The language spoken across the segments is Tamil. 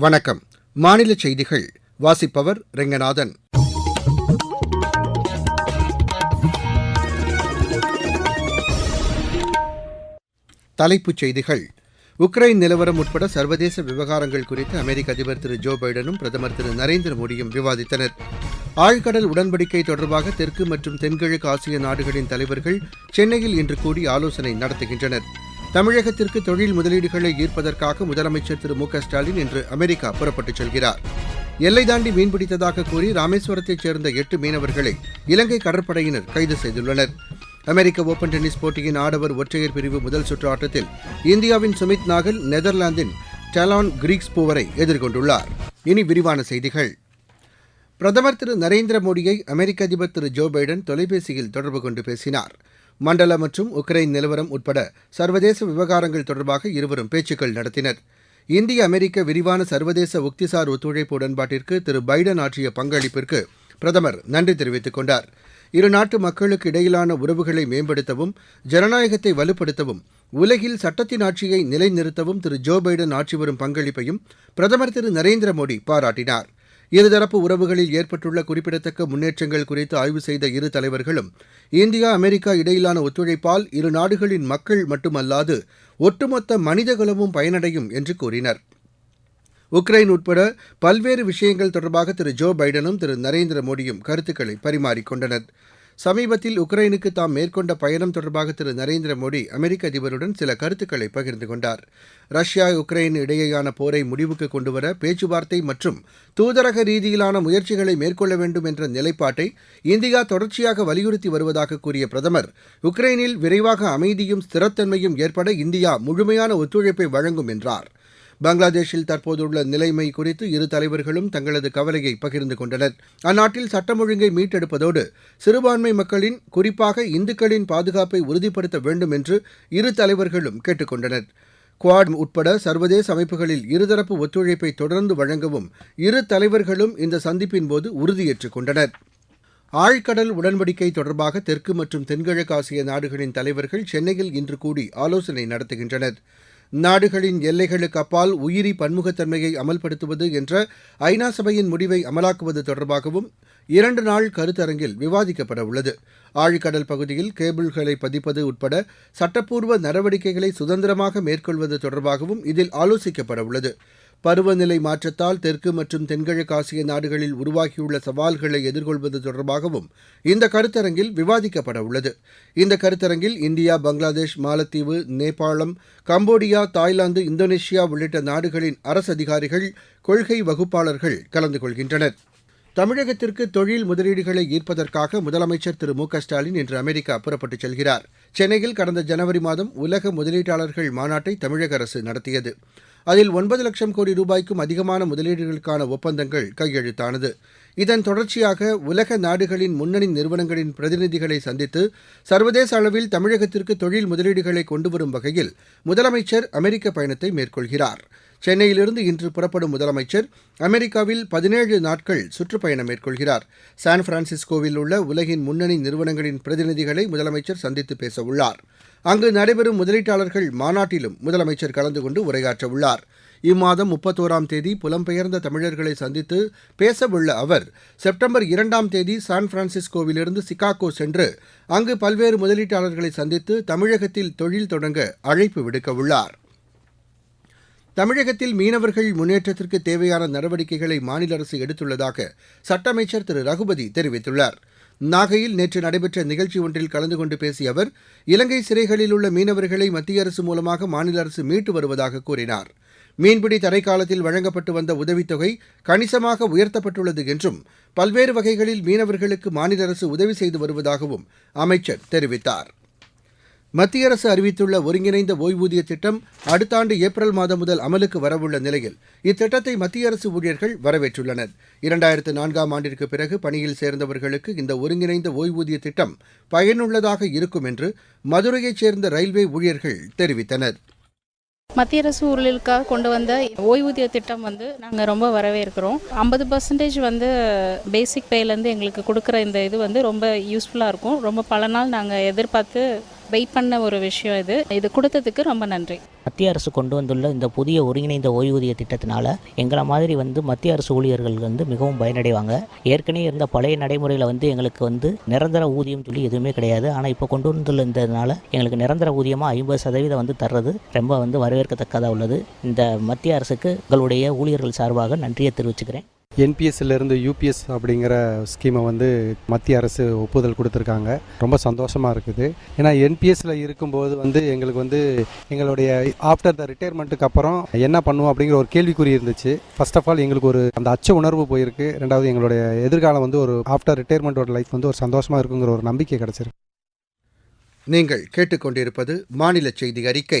வணக்கம். மாநில செய்திகள் வாசிப்பவர் ரெங்கநாதன். தலைப்புச் செய்திகள். உக்ரைன் நிலவரம் உட்பட சர்வதேச விவகாரங்கள் குறித்து அமெரிக்க அதிபர் திரு ஜோ பைடனும் பிரதமர் திரு நரேந்திர மோடியும் விவாதித்தனர். ஆழ்கடல் உடன்படிக்கை தொடர்பாக தெற்கு மற்றும் தென்கிழக்கு ஆசிய நாடுகளின் தலைவர்கள் சென்னையில் இன்று கூடி ஆலோசனை நடத்துகின்றனர். தமிழகத்திற்கு தொழில் முதலீடுகளை ஈர்ப்பதற்காக முதலமைச்சர் திரு மு ஸ்டாலின் இன்று அமெரிக்கா புறப்பட்டுச் செல்கிறார். எல்லை தாண்டி மீன்பிடித்ததாக கூறி ராமேஸ்வரத்தைச் சேர்ந்த எட்டு மீனவர்களை இலங்கை கடற்படையினர் கைது செய்துள்ளனர். அமெரிக்க ஓபன் டென்னிஸ் போட்டியின் ஆடவர் ஒற்றையர் பிரிவு முதல் சுற்று ஆட்டத்தில் இந்தியாவின் சுமித் நாகல் நெதர்லாந்தின் டலான் கிரீக்ஸ் பூவரை எதிர்கொண்டுள்ளார். இனி விரிவான செய்திகள். பிரதமர் திரு நரேந்திர மோடியை அமெரிக்க அதிபர் திரு ஜோ பைடன் தொலைபேசியில் தொடர்பு கொண்டு பேசினார். மண்டல மற்றும் உக்ரைன் நிலவரம் உட்பட சர்வதேச விவகாரங்கள் தொடர்பாக இருவரும் பேச்சுக்கள் நடத்தினர். இந்திய அமெரிக்க விரிவான சர்வதேச உக்திசார் ஒத்துழைப்பு உடன்பாட்டிற்கு திரு பைடன் ஆற்றிய பங்களிப்பிற்கு பிரதமர் நன்றி தெரிவித்துக் கொண்டார். இரு நாட்டு மக்களுக்கு இடையிலான உறவுகளை மேம்படுத்தவும் ஜனநாயகத்தை வலுப்படுத்தவும் உலகில் சட்டத்தின் ஆட்சியை நிலைநிறுத்தவும் திரு ஜோ பைடன் ஆற்றி வரும் பங்களிப்பையும் பிரதமர் திரு நரேந்திர மோடி பாராட்டினார். இருதரப்பு உறவுகளில் ஏற்பட்டுள்ள குறிப்பிடத்தக்க முன்னேற்றங்கள் குறித்து ஆய்வு செய்த இரு தலைவர்களும் இந்தியா அமெரிக்கா இடையிலான ஒத்துழைப்பால் இரு நாடுகளின் மக்கள் மட்டுமல்லாது ஒட்டுமொத்த மனிதகுலமும் பயனடையும் என்று கூறினர். உக்ரைன் உட்பட பல்வேறு விஷயங்கள் தொடர்பாக திரு ஜோ பைடனும் திரு நரேந்திர மோடியும் கருத்துக்களை பரிமாறிக்கொண்டனர் சமீபத்தில் உக்ரைனுக்கு தாம் மேற்கொண்ட பயணம் தொடர்பாக திரு நரேந்திர மோடி அமெரிக்க அதிபருடன் சில கருத்துக்களை பகிர்ந்து கொண்டார். ரஷ்யா உக்ரைன் இடையேயான போரை முடிவுக்கு கொண்டுவர பேச்சுவார்த்தை மற்றும் தூதரக ரீதியிலான முயற்சிகளை மேற்கொள்ள வேண்டும் என்ற நிலைப்பாட்டை இந்தியா தொடர்ச்சியாக வலியுறுத்தி வருவதாக கூறிய பிரதமர் உக்ரைனில் விரைவாக அமைதியும் ஸ்திரத்தன்மையும் ஏற்பட இந்தியா முழுமையான ஒத்துழைப்பை வழங்கும் என்றார். பங்களாதேஷில் தற்போதுள்ள நிலைமை குறித்து இரு தலைவர்களும் தங்களது கவலையை பகிர்ந்து கொண்டனர். அந்நாட்டில் சட்டம் ஒழுங்கை மீட்டெடுப்பதோடு சிறுபான்மை மக்களின் குறிப்பாக இந்துக்களின் பாதுகாப்பை உறுதிப்படுத்த வேண்டும் என்று இரு தலைவர்களும் கேட்டுக் கொண்டனர். குவாட் உட்பட சர்வதேச அமைப்புகளில் இருதரப்பு ஒத்துழைப்பை தொடர்ந்து வழங்கவும் இரு தலைவர்களும் இந்த சந்திப்பின் போது உறுதியேற்றுக் கொண்டனர். ஆழ்கடல் உடன்படிக்கை தொடர்பாக தெற்கு மற்றும் தென்கிழக்கு ஆசிய நாடுகளின் தலைவர்கள் சென்னையில் இன்று கூடி ஆலோசனை நடத்துகின்றனர். நாடுகளின் எல்லைகளுக்கு அப்பால் உயிரி பன்முகத்தன்மையை அமல்படுத்துவது என்ற ஐநா சபையின் முடிவை அமலாக்குவது தொடர்பாகவும் இரண்டு நாள் கருத்தரங்கில் விவாதிக்கப்பட உள்ளது ஆழ்கடல் பகுதியில் கேபிள்களை பதிப்பது உட்பட சட்டப்பூர்வ நடவடிக்கைகளை சுதந்திரமாக மேற்கொள்வது தொடர்பாகவும் இதில் ஆலோசிக்கப்பட உள்ளது பருவநிலை மாற்றத்தால் தெற்கு மற்றும் தென்கிழக்கு ஆசிய நாடுகளில் உருவாகியுள்ள சவால்களை எதிர்கொள்வது தொடர்பாகவும் இந்த கருத்தரங்கில் விவாதிக்கப்பட உள்ளது. இந்த கருத்தரங்கில் இந்தியா பங்களாதேஷ் மாலத்தீவு நேபாளம் கம்போடியா தாய்லாந்து இந்தோனேஷியா உள்ளிட்ட நாடுகளின் அரசு அதிகாரிகள் கொள்கை வகுப்பாளர்கள் கலந்து கொள்கின்றனர். தமிழகத்திற்கு தொழில் முதலீடுகளை ஈர்ப்பதற்காக முதலமைச்சர் திரு மு க ஸ்டாலின் இன்று அமெரிக்கா புறப்பட்டுச் செல்கிறார். சென்னையில் கடந்த ஜனவரி மாதம் உலக முதலீட்டாளர்கள் மாநாட்டை தமிழக அரசு நடத்தியது. அதில் ஒன்பது லட்சம் கோடி ரூபாய்க்கும் அதிகமான முதலீடுகளுக்கான ஒப்பந்தங்கள் கையெழுத்தானது. இதன் தொடர்ச்சியாக உலக நாடுகளின் முன்னணி நிறுவனங்களின் பிரதிநிதிகளை சந்தித்து சர்வதேச அளவில் தமிழகத்திற்கு தொழில் முதலீடுகளை கொண்டுவரும் வகையில் முதலமைச்சர் அமெரிக்க பயணத்தை மேற்கொள்கிறார். சென்னையிலிருந்து இன்று புறப்படும் முதலமைச்சர் அமெரிக்காவில் பதினேழு நாட்கள் சுற்றுப்பயணம் மேற்கொள்கிறார். சான் பிரான்சிஸ்கோவில் உள்ள உலகின் முன்னணி நிறுவனங்களின் பிரதிநிதிகளை முதலமைச்சர் சந்தித்து பேசவுள்ளார். அங்கு நடைபெறும் முதலீட்டாளர்கள் மாநாட்டிலும் முதலமைச்சர் கலந்து கொண்டு உரையாற்றவுள்ளார். இம்மாதம் முப்பத்தோராம் தேதி புலம்பெயர்ந்த தமிழர்களை சந்தித்து பேசவுள்ள அவர் செப்டம்பர் இரண்டாம் தேதி சான் பிரான்சிஸ்கோவிலிருந்து சிகாகோ சென்று அங்கு பல்வேறு முதலீட்டாளர்களை சந்தித்து தமிழகத்தில் தொழில் தொடங்க அழைப்பு விடுக்கவுள்ளார். தமிழகத்தில் மீனவர்கள் முன்னேற்றத்திற்கு தேவையான நடவடிக்கைகளை மாநில அரசு எடுத்துள்ளதாக சட்ட அமைச்சர் திரு. ரகுபதி தெரிவித்துள்ளார். நாகையில் நேற்று நடைபெற்ற நிகழ்ச்சி ஒன்றில் கலந்து கொண்டு பேசிய அவர் இலங்கை சிறைகளில் உள்ள மீனவர்களை மத்திய அரசு மூலமாக மாநில அரசு மீட்டு வருவதாக கூறினார். மீன்பிடி தடைக்காலத்தில் வழங்கப்பட்டு வந்த உதவித்தொகை கணிசமாக உயர்த்தப்பட்டுள்ளது என்றும் பல்வேறு வகைகளில் மீனவர்களுக்கு மாநில அரசு உதவி செய்து வருவதாகவும் அமைச்சர் தெரிவித்தார். மத்திய அரசு அறிவித்துள்ள ஒருங்கிணைந்த ஒய்வூதிய திட்டம் அடுத்த ஆண்டு ஏப்ரல் மாதம் முதல் அமலுக்கு வரவுள்ள நிலையில் இத்திட்டத்தை மத்திய அரசு ஊழியர்கள் வரவேற்றுள்ளனர். இரண்டாயிரத்து நான்காம் ஆண்டிற்கு பிறகு பணியில் சேர்ந்தவர்களுக்கு இந்த ஒருங்கிணைந்த ஓய்வூதிய திட்டம் பயனுள்ளதாக இருக்கும் என்று மதுரையைச் சேர்ந்த ரயில்வே ஊழியர்கள் தெரிவித்தனர். மத்திய அரசு ஊழலுக்காக கொண்டு வந்த ஓய்வூதிய திட்டம் வந்து நாங்கள் ரொம்ப வரவேற்கிறோம். ஐம்பது பர்சன்டேஜ் வந்து பேசிக் பேலேருந்து எங்களுக்கு கொடுக்குற இந்த இது வந்து ரொம்ப யூஸ்ஃபுல்லாக இருக்கும். ரொம்ப பல நாள் நாங்கள் எதிர்பார்த்து வெயிட் பண்ண ஒரு விஷயம் இது. இது கொடுத்ததுக்கு ரொம்ப நன்றி. மத்திய அரசு கொண்டு வந்துள்ள இந்த புதிய ஒருங்கிணைந்த ஓய்வூதிய திட்டத்தினால எங்களை மாதிரி வந்து மத்திய அரசு ஊழியர்கள் வந்து மிகவும் பயனடைவாங்க. ஏற்கனவே இருந்த பழைய நடைமுறையில் வந்து எங்களுக்கு வந்து நிரந்தர ஊதியம் சொல்லி எதுவுமே கிடையாது. ஆனால் இப்போ கொண்டு வந்துள்ள இருந்ததுனால எங்களுக்கு நிரந்தர ஊதியமாக ஐம்பது சதவீதம் வந்து தர்றது ரொம்ப வந்து வரவேற்கத்தக்கதாக உள்ளது. இந்த மத்திய அரசுக்கு எங்களுடைய ஊழியர்கள் சார்பாக நன்றியை தெரிவிச்சுக்கிறேன். என்பிஎஸ்லேருந்து யூபிஎஸ் அப்படிங்கிற ஸ்கீமை வந்து மத்திய அரசு ஒப்புதல் கொடுத்துருக்காங்க. ரொம்ப சந்தோஷமாக இருக்குது. ஏன்னா என்பிஎஸ்ல இருக்கும்போது வந்து எங்களுக்கு வந்து எங்களுடைய ஆஃப்டர் த ரிட்டையர்மெண்ட்டுக்கு அப்புறம் என்ன பண்ணுவோம் அப்படிங்கிற ஒரு கேள்விக்குறி இருந்துச்சு. ஃபர்ஸ்ட் ஆஃப் ஆல் எங்களுக்கு ஒரு அந்த அச்ச உணர்வு போயிருக்கு. ரெண்டாவது எங்களுடைய எதிர்காலம் வந்து ஒரு ஆஃப்டர் ரிட்டையர்மெண்ட்டோட லைஃப் வந்து ஒரு சந்தோஷமாக இருக்குங்கிற ஒரு நம்பிக்கை கிடச்சிருக்கு. நீங்கள் கேட்டுக்கொண்டிருப்பது மாநில செய்தி அறிக்கை.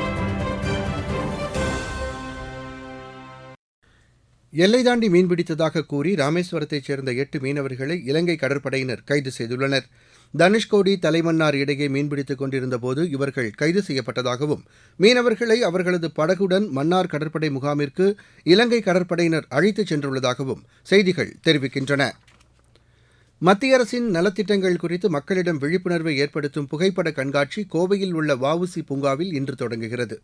எல்லை தாண்டி மீன்பிடித்ததாக கூறி ராமேஸ்வரத்தைச் சேர்ந்த எட்டு மீனவர்களை இலங்கை கடற்படையினர் கைது செய்துள்ளனர். தனுஷ்கோடி தலைமன்னார் இடையே மீன்பிடித்துக் கொண்டிருந்தபோது இவர்கள் கைது செய்யப்பட்டதாகவும் மீனவர்களை அவர்களது படகுடன் மன்னார் கடற்படை முகாமிற்கு இலங்கை கடற்படையினர் அழைத்துச் சென்றுள்ளதாகவும் செய்திகள் தெரிவிக்கின்றன. மத்திய அரசின் நலத்திட்டங்கள் குறித்து மக்களிடம் விழிப்புணர்வை ஏற்படுத்தும் புகைப்பட கண்காட்சி கோவையில் உள்ள வஉசி பூங்காவில் இன்று தொடங்குகிறது.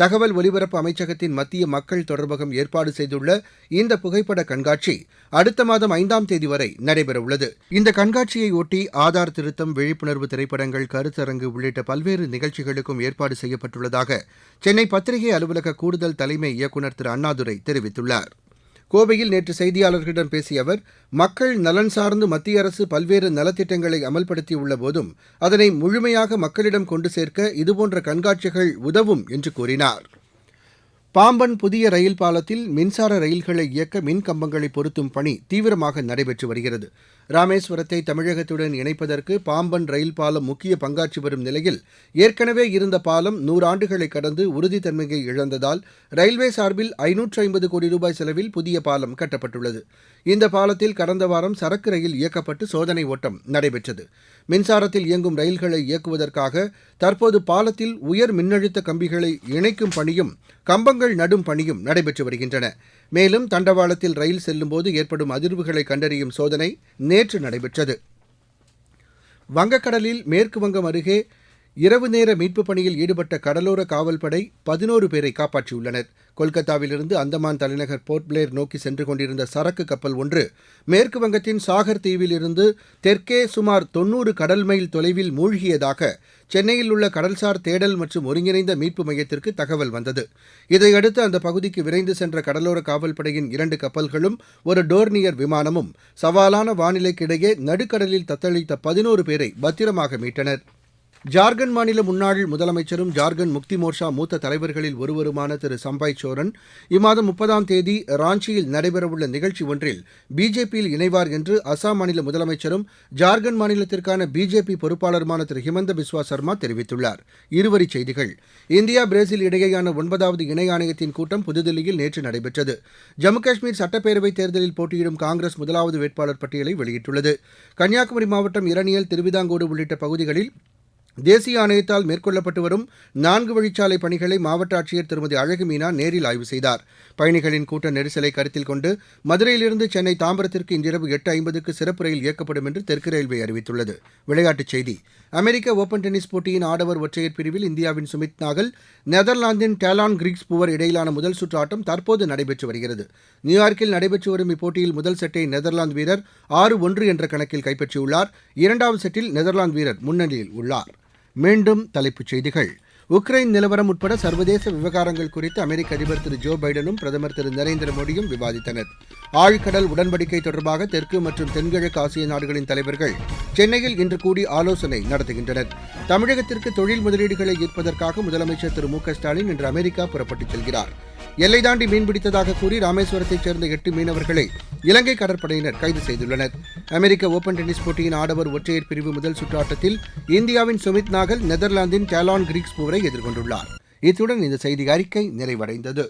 தகவல் ஒலிபரப்பு அமைச்சகத்தின் மத்திய மக்கள் தொடர்பகம் ஏற்பாடு செய்துள்ள இந்த புகைப்பட கண்காட்சி அடுத்த மாதம் ஐந்தாம் தேதி வரை நடைபெறவுள்ளது. இந்த கண்காட்சியை ஒட்டி ஆதார் திருத்தம் விழிப்புணர்வு திரைப்படங்கள் கருத்தரங்கு உள்ளிட்ட பல்வேறு நிகழ்ச்சிகளுக்கும் ஏற்பாடு செய்யப்பட்டுள்ளதாக சென்னை பத்திரிகை அலுவலக கூடுதல் தலைமை இயக்குநர் திரு. அண்ணாதுரை தெரிவித்துள்ளார். கோவையில் நேற்று செய்தியாளர்களிடம் பேசிய அவர் மக்கள் நலன் சார்ந்து மத்திய அரசு பல்வேறு நலத்திட்டங்களை அமல்படுத்தியுள்ள போதும் அதனை முழுமையாக மக்களிடம் கொண்டு சேர்க்க இதுபோன்ற கண்காட்சிகள் உதவும் என்று கூறினார். பாம்பன் புதிய ரயில் பாலத்தில் மின்சார ரயில்களை இயக்க மின் கம்பங்களை பொருத்தும் பணி தீவிரமாக நடைபெற்று வருகிறது. ராமேஸ்வரத்தை தமிழகத்துடன் இணைப்பதற்கு பாம்பன் ரயில் பாலம் முக்கிய பங்காற்றி வரும் நிலையில் ஏற்கனவே இருந்த பாலம் நூறாண்டுகளை கடந்து உறுதித்தன்மையை இழந்ததால் ரயில்வே சார்பில் ஐநூற்று ஐம்பது கோடி ரூபாய் செலவில் புதிய பாலம் கட்டப்பட்டுள்ளது. இந்த பாலத்தில் கடந்த வாரம் சரக்கு ரயில் இயக்கப்பட்டு சோதனை ஓட்டம் நடைபெற்றது. மின்சாரத்தில் இயங்கும் ரயில்களை இயக்குவதற்காக தற்போது பாலத்தில் உயர் மின்னழுத்த கம்பிகளை இணைக்கும் பணியும் கம்பங்கள் நடும் பணியும் நடைபெற்று வருகின்றன. மேலும் தண்டவாளத்தில் ரயில் செல்லும்போது ஏற்படும் அதிர்வுகளை கண்டறியும் சோதனை நேற்று நடைபெற்றது. வங்கக்கடலில் மேற்குவங்கம் அருகே இரவு நேர மீட்புப் பணியில் ஈடுபட்ட கடலோர காவல்படை பதினோரு பேரை காப்பாற்றியுள்ளனர். கொல்கத்தாவிலிருந்து அந்தமான் தலைநகர் போர்ட் பிளேர் நோக்கி சென்று கொண்டிருந்த சரக்கு கப்பல் ஒன்று மேற்கு வங்கத்தின் சாகர் தீவில் இருந்து தெற்கே சுமார் தொன்னூறு கடல் மைல் தொலைவில் மூழ்கியதாக சென்னையில் உள்ள கடல்சார் தேடல் மற்றும் ஒருங்கிணைந்த மீட்பு மையத்திற்கு தகவல் வந்தது. இதையடுத்து அந்த பகுதிக்கு விரைந்து சென்ற கடலோர காவல்படையின் இரண்டு கப்பல்களும் ஒரு டோர்னியர் விமானமும் சவாலான வானிலைக்கிடையே நடுக்கடலில் தத்தளித்த பதினோரு பேரை பத்திரமாக மீட்டனர். ஜார்க்கண்ட் மாநில முன்னாள் முதலமைச்சரும் ஜார்க்கண்ட் முக்தி மோர்ச்சா மூத்த தலைவர்களில் ஒருவருமான திரு சம்பாய் சோரன் இம்மாதம் முப்பதாம் தேதி ராஞ்சியில் நடைபெறவுள்ள நிகழ்ச்சி ஒன்றில் பிஜேபியில் இணைவார் என்று அசாம் மாநில முதலமைச்சரும் ஜார்க்கண்ட் மாநிலத்திற்கான பிஜேபி பொறுப்பாளருமான திரு ஹிமந்த பிஸ்வா சர்மா தெரிவித்துள்ளார். இருவரிச் செய்திகள். இந்தியா பிரேசில் இடையேயான ஒன்பதாவது இணை ஆணையத்தின் கூட்டம் புதுதில்லியில் நேற்று நடைபெற்றது. ஜம்மு காஷ்மீர் சட்டப்பேரவைத் தேர்தலில் போட்டியிடும் காங்கிரஸ் முதலாவது வேட்பாளர் பட்டியலை வெளியிட்டுள்ளது. கன்னியாகுமரி மாவட்டம் இரணியல் திருவிதாங்கோடு உள்ளிட்ட பகுதிகளில் தேசிய ஆணையத்தால் மேற்கொள்ளப்பட்டு வரும் நான்கு வழிச்சாலை பணிகளை மாவட்ட ஆட்சியர் திருமதி அழகு மீனா நேரில் ஆய்வு செய்தார். பயணிகளின் கூட்ட நெரிசலை கருத்தில் கொண்டு மதுரையிலிருந்து சென்னை தாம்பரத்திற்கு இன்றிரவு எட்டு ஐம்பதுக்கு சிறப்பு ரயில் இயக்கப்படும் என்று தெற்கு ரயில்வே அறிவித்துள்ளது. விளையாட்டுச் செய்தி. அமெரிக்க ஓபன் டென்னிஸ் போட்டியின் ஆடவர் ஒற்றையர் பிரிவில் இந்தியாவின் சுமித் நாகல் நெதர்லாந்தின் டேலான் கிரிக்ஸ் புவர் இடையிலான முதல் சுற்று ஆட்டம் தற்போது நடைபெற்று வருகிறது. நியூயார்க்கில் நடைபெற்று வரும் இப்போட்டியில் முதல் செட்டை நெதர்லாந்து வீரர் ஆறு ஒன்று என்ற கணக்கில் கைப்பற்றியுள்ளார். இரண்டாவது செட்டில் நெதர்லாந்து வீரர் முன்னணியில் உள்ளார். மீண்டும் தலைப்புச் செய்திகள். உக்ரைன் நிலவரம் உட்பட சர்வதேச விவகாரங்கள் குறித்து அமெரிக்க அதிபர் திரு ஜோ பைடனும் பிரதமர் திரு நரேந்திர மோடியும் விவாதித்தனர். ஆழ்கடல் உடன்படிக்கை தொடர்பாக தெற்கு மற்றும் தென்கிழக்கு ஆசிய நாடுகளின் தலைவர்கள் சென்னையில் இன்று கூடி ஆலோசனை நடத்துகின்றனர். தமிழகத்திற்கு தொழில் முதலீடுகளை ஈர்ப்பதற்காக முதலமைச்சர் திரு மு க ஸ்டாலின் இன்று அமெரிக்கா புறப்பட்டுச் செல்கிறாா் எல்லை தாண்டி மீன்பிடித்ததாக கூறி ராமேஸ்வரத்தைச் சேர்ந்த எட்டு மீனவர்களை இலங்கை கடற்படையினர் கைது செய்துள்ளனர். அமெரிக்க ஓபன் டென்னிஸ் போட்டியின் ஆடவர் ஒற்றையர் பிரிவு முதல் சுற்று ஆட்டத்தில் இந்தியாவின் சுமித் நாகல் நெதர்லாந்தின் கேலான் கிரீக்ஸ்பூரை எதிர்கொண்டுள்ளார். இத்துடன் இந்த செய்தி அறிக்கை நிறைவடைந்தது.